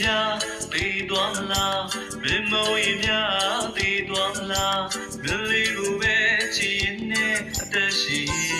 များတေးသွားမလားမင်းမုံရင်များတေးသွားမလားမလေးကိုပဲချစ်ရင်နဲ့အသက်ရှင်